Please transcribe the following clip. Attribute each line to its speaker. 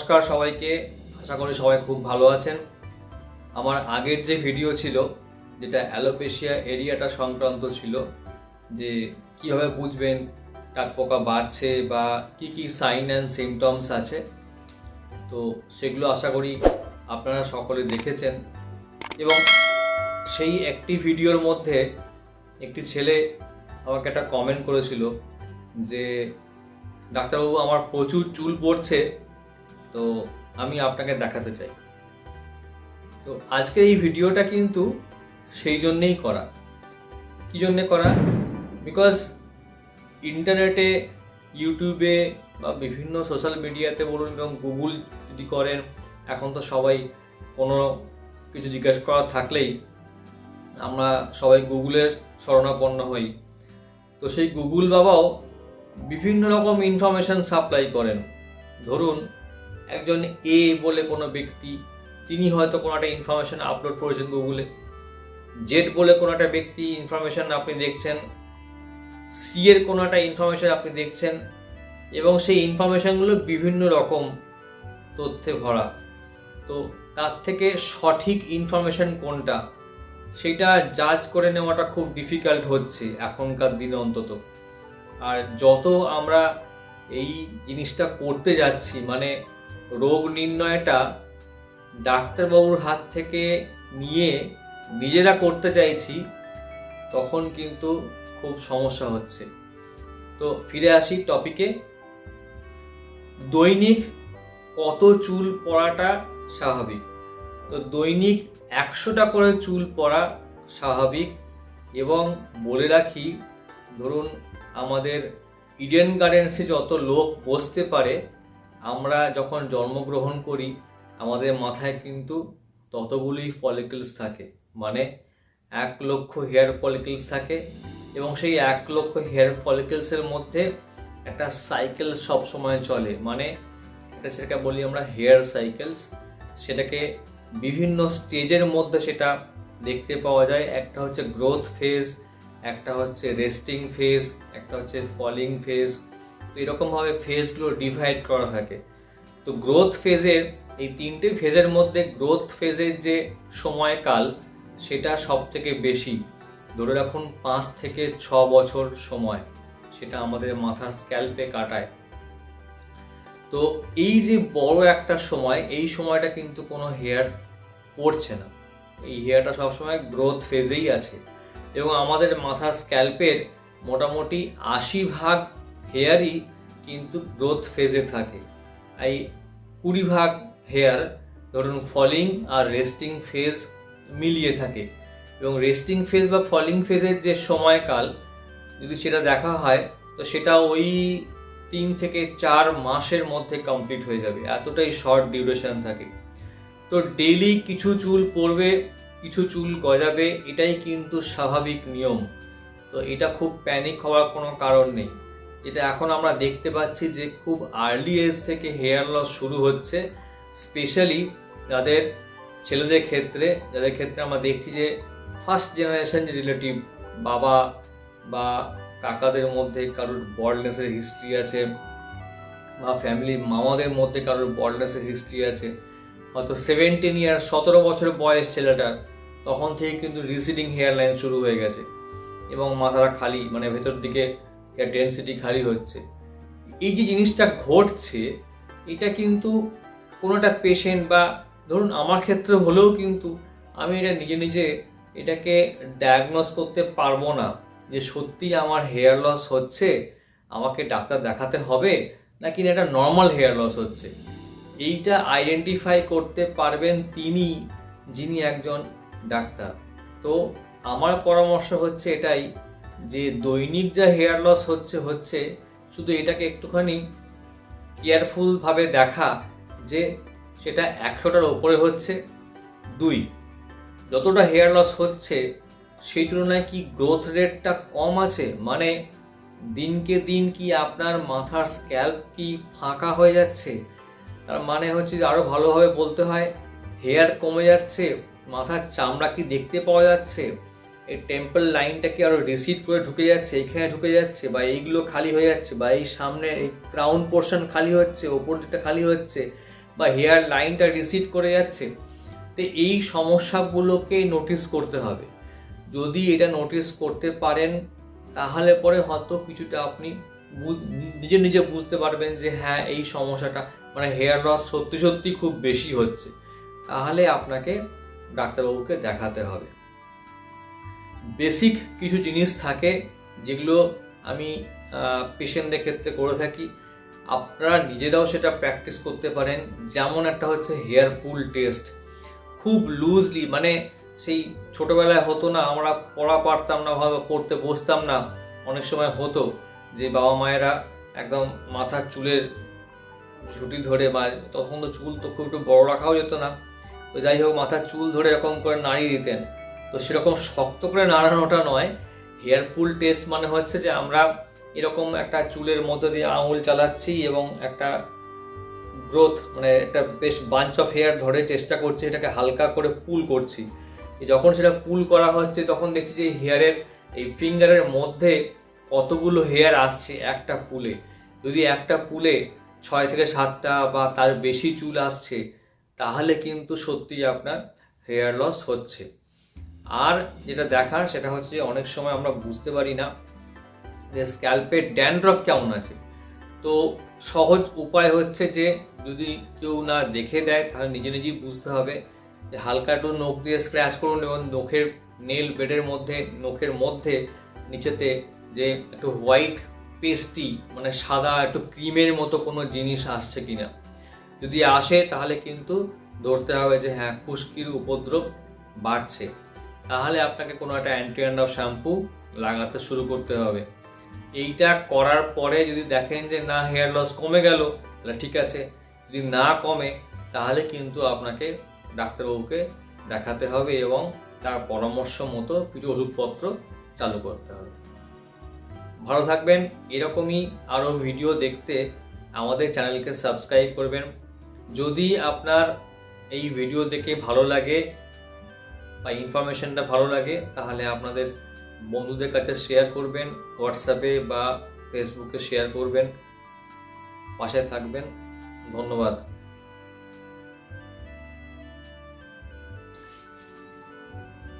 Speaker 1: নমস্কার সবাইকে। আশা করি সবাই খুব ভালো আছেন। আমার আগের যে ভিডিও ছিল, যেটা অ্যালোপেশিয়া এরিয়াটা সংক্রান্ত ছিল, যে কীভাবে বুঝবেন টাক পোকা বাড়ছে বা কি কি সাইন অ্যান্ড সিমটমস আছে, তো সেগুলো আশা করি আপনারা সকলে দেখেছেন। এবং সেই একটি ভিডিওর মধ্যে একটি ছেলে আমাকে একটা কমেন্ট করেছিল যে, ডাক্তারবাবু, আমার প্রচুর চুল পড়ছে তো আমি আপনাকে দেখাতে চাই। তো আজকে এই ভিডিওটা কিন্তু সেই জন্যেই করা। কি জন্যে করা? বিকজ ইন্টারনেটে, ইউটিউবে বা বিভিন্ন সোশ্যাল মিডিয়াতে বলুন এবং গুগল যদি করেন, এখন তো সবাই কোনো কিছু জিজ্ঞেস করার থাকলেই আমরা সবাই গুগলের শরণাপন্ন হই। তো সেই গুগল বাবাও বিভিন্ন রকম ইনফরমেশন সাপ্লাই করেন। ধরুন একজন এ বলে কোনো ব্যক্তি, তিনি হয়তো কোনো একটা ইনফরমেশন আপলোড করেছেন গুগলে জেড বলে কোনো একটা ব্যক্তি ইনফরমেশন আপনি দেখছেন। সি এর কোনো একটা ইনফরমেশন আপনি দেখছেন। এবং সেই ইনফরমেশনগুলো বিভিন্ন রকম তথ্যে ভরা। তো তার থেকে সঠিক ইনফরমেশন কোনটা, সেটা জাজ করে নেওয়াটা খুব ডিফিকাল্ট হচ্ছে এখনকার দিনে অন্তত। আর যত আমরা এই জিনিসটা করতে যাচ্ছি মানে রোগ নির্ণয়টা ডাক্তারবাবুর হাত থেকে নিয়ে নিজেরা করতে চাইছি, তখন কিন্তু খুব সমস্যা হচ্ছে। তো ফিরে আসি টপিকে দৈনিক কত চুল পড়াটা স্বাভাবিক? তো দৈনিক একশোটা করে চুল পড়া স্বাভাবিক এবং বলে রাখি, ধরুন আমাদের ইডেন গার্ডেন্সে যত লোক বসতে পারে আমরা যখন জন্মগ্রহণ করি, আমাদের মাথায় কিন্তু ততগুলি ফলিকলস থাকে। মানে এক লক্ষ হেয়ার ফলিকলস থাকে এবং সেই এক লক্ষ হেয়ার ফলিকলসের মধ্যে একটা সাইকেল সব সময় চলে। মানে এটা সেটাকে বলি আমরা হেয়ার সাইকেলস সেটাকে বিভিন্ন স্টেজের মধ্যে সেটা দেখতে পাওয়া যায়। একটা হচ্ছে গ্রোথ ফেজ একটা হচ্ছে রেস্টিং ফেজ একটা হচ্ছে ফলিং ফেজ তো এরকমভাবে ফেজগুলো ডিভাইড করা থাকে। তো গ্রোথ ফেজের এই তিনটে ফেজের মধ্যে গ্রোথ ফেজের যে সময়কাল, সেটা সব থেকে বেশি। ধরে রাখুন পাঁচ থেকে ছ বছর সময় সেটা আমাদের মাথার স্ক্যাল্পে কাটায়। তো এই যে বড় একটা সময়, এই সময়টা কিন্তু কোনো হেয়ার পড়ছে না। এই হেয়ারটা সবসময় গ্রোথ ফেজেই আছে। এবং আমাদের মাথার স্ক্যাল্পের মোটামুটি আশি ভাগ হেয়ারই কিন্তু গ্রোথ ফেজে থাকে। এই কুড়ি ভাগ হেয়ার ধরুন ফলিং আর রেস্টিং ফেজ মিলিয়ে থাকে। এবং রেস্টিং ফেজ বা ফলিং ফেজের যে সময়কাল, যদি সেটা দেখা হয়, তো সেটা ওই তিন থেকে চার মাসের মধ্যে কমপ্লিট হয়ে যাবে। এতটাই শর্ট ডিউরেশন থাকে। তো ডেইলি কিছু চুল পড়বে কিছু চুল গজাবে, এটাই কিন্তু স্বাভাবিক নিয়ম। তো এটা খুব প্যানিক হওয়ার কোনো কারণ নেই। যেটা এখন আমরা দেখতে পাচ্ছি যে খুব আর্লি এজ থেকে হেয়ার লস শুরু হচ্ছে স্পেশালি যাদের ছেলেদের ক্ষেত্রে, যাদের ক্ষেত্রে আমরা দেখছি যে ফার্স্ট জেনারেশন যে রিলেটিভ বাবা বা কাকাদের মধ্যে কারোর বল্ডনেসের হিস্ট্রি আছে বা ফ্যামিলি মামাদের মধ্যে কারোর বল্ডনেসের হিস্ট্রি আছে, হয়তো সেভেন্টিন ইয়ার সতেরো বছর বয়স ছেলেটার তখন থেকে কিন্তু রিসিডিং হেয়ার লাইন শুরু হয়ে গেছে এবং মাথাটা খালি মানে ভেতর দিকে হেয়ার ডেন্সিটি খালি হচ্ছে। এই যে জিনিসটা ঘটছে, এটা কিন্তু কোনো একটা পেশেন্ট বা ধরুন আমার ক্ষেত্রে হলেও কিন্তু আমি এটা নিজে নিজে এটাকে ডায়াগনোস করতে পারব না যে সত্যি আমার হেয়ার লস হচ্ছে, আমাকে ডাক্তার দেখাতে হবে নাকি এটা নর্মাল হেয়ার লস হচ্ছে। এইটা আইডেন্টিফাই করতে পারবেন তিনি, যিনি একজন ডাক্তার। তো আমার পরামর্শ হচ্ছে এটাই যে দৈনিক যা হেয়ার লস হচ্ছে হচ্ছে, শুধু এটাকে একটুখানি কেয়ারফুলভাবে দেখা যে সেটা একশোটার ওপরে হচ্ছে। দুই, যতটা হেয়ার লস হচ্ছে, সেই তুলনায় কি গ্রোথ রেটটা কম আছে? মানে দিনকে দিন কি আপনার মাথার স্ক্যাল্প কি ফাঁকা হয়ে যাচ্ছে? তার মানে হচ্ছে যে আরও ভালোভাবে বলতে হয় হেয়ার কমে যাচ্ছে, মাথার চামড়া কি দেখতে পাওয়া যাচ্ছে? এই টেম্পল লাইনটা কি আরও রিসিড করে ঢুকে যাচ্ছে? এইখানে ঢুকে যাচ্ছে? বা এইগুলো খালি হয়ে যাচ্ছে? বা এই সামনে এই ক্রাউন পোর্শন খালি হচ্ছে? ওপর দিকটা খালি হচ্ছে? বা হেয়ার লাইনটা রিসিড করে যাচ্ছে? তো এই সমস্যাগুলোকে নোটিস করতে হবে। যদি এটা নোটিস করতে পারেন, তাহলে পরে হয়তো কিছুটা আপনি নিজে নিজে বুঝতে পারবেন যে হ্যাঁ এই সমস্যাটা মানে হেয়ার লস সত্যি সত্যি খুব বেশি হচ্ছে। তাহলে আপনাকে ডাক্তারবাবুকে দেখাতে হবে। বেসিক কিছু জিনিস থাকে যেগুলো আমি পেশেন্টদের ক্ষেত্রে করে থাকি। আপনারা নিজেরাও সেটা প্র্যাকটিস করতে পারেন। যেমন একটা হচ্ছে হেয়ার পুল টেস্ট। খুব লুজলি মানে সেই ছোটবেলায় হতো না, আমরা পড়া পারতাম না ভাবে পড়তে বসতাম না। অনেক সময় হতো যে বাবা মায়েরা একদম মাথার চুলের ঝুটি ধরে বা তখন তো চুল তো খুব একটু বড় রাখাও যেত না। তো যাই হোক, মাথার চুল ধরে এরকম করে নাড়িয়ে দিতেন। তো সেরকম শক্ত করে নাড়ানোটা নয়। হেয়ার পুল টেস্ট মানে হচ্ছে যে আমরা এরকম একটা চুলের মধ্যে দিয়ে আঙুল চালাচ্ছি এবং একটা গ্রোথ মানে একটা বেশ বাঞ্চ অফ হেয়ার ধরে চেষ্টা করছি, এটাকে হালকা করে পুল করছি। যখন সেটা পুল করা হচ্ছে, তখন দেখছি যে হেয়ারের এই ফিঙ্গারের মধ্যে কতগুলো হেয়ার আসছে একটা পুলে যদি একটা পুলে ছয় থেকে সাতটা বা তার বেশি চুল আসছে, তাহলে কিন্তু সত্যি আপনার হেয়ার লস হচ্ছে। আর যেটা দেখার সেটা হচ্ছে অনেক সময় আমরা বুঝতে পারি না যে স্ক্যাল্পের ড্যান্ড্রফ কেমন আছে। তো সহজ উপায় হচ্ছে যে যদি কেউ না দেখে দেয়, তাহলে নিজে নিজেই বুঝতে হবে যে হালকা একটু নখ দিয়ে স্ক্র্যাচ করুন এবং নখের নেল বেডের মধ্যে, নখের মধ্যে, নিচেতে যে একটু হোয়াইট পেস্টি মানে সাদা একটু ক্রিমের মতো কোনো জিনিস আসছে কি না যদি আসে, তাহলে কিন্তু ধরতে হবে যে হ্যাঁ খুশকির উপদ্রব বাড়ছে। তাহলে আপনাকে কোনো একটা অ্যান্টি অ্যান্ড অফ শ্যাম্পু লাগাতে শুরু করতে হবে। এইটা করার পরে যদি দেখেন যে না হেয়ার লস কমে গেল, তাহলে ঠিক আছে। যদি না কমে, তাহলে কিন্তু আপনাকে ডাক্তারবাবুকে দেখাতে হবে এবং তার পরামর্শ মতো কিছু ওষুধপত্র চালু করতে হবে। ভালো থাকবেন। এরকমই আরও ভিডিও দেখতে আমাদের চ্যানেলকে সাবস্ক্রাইব করবেন। যদি আপনার এই ভিডিও দেখে ভালো লাগে বা ইনফরমেশনটা ভালো লাগে, তাহলে আপনাদের বন্ধুদের কাছে শেয়ার করবেন হোয়াটসঅ্যাপে বা ফেসবুকে শেয়ার করবেন। পাশে থাকবেন। ধন্যবাদ।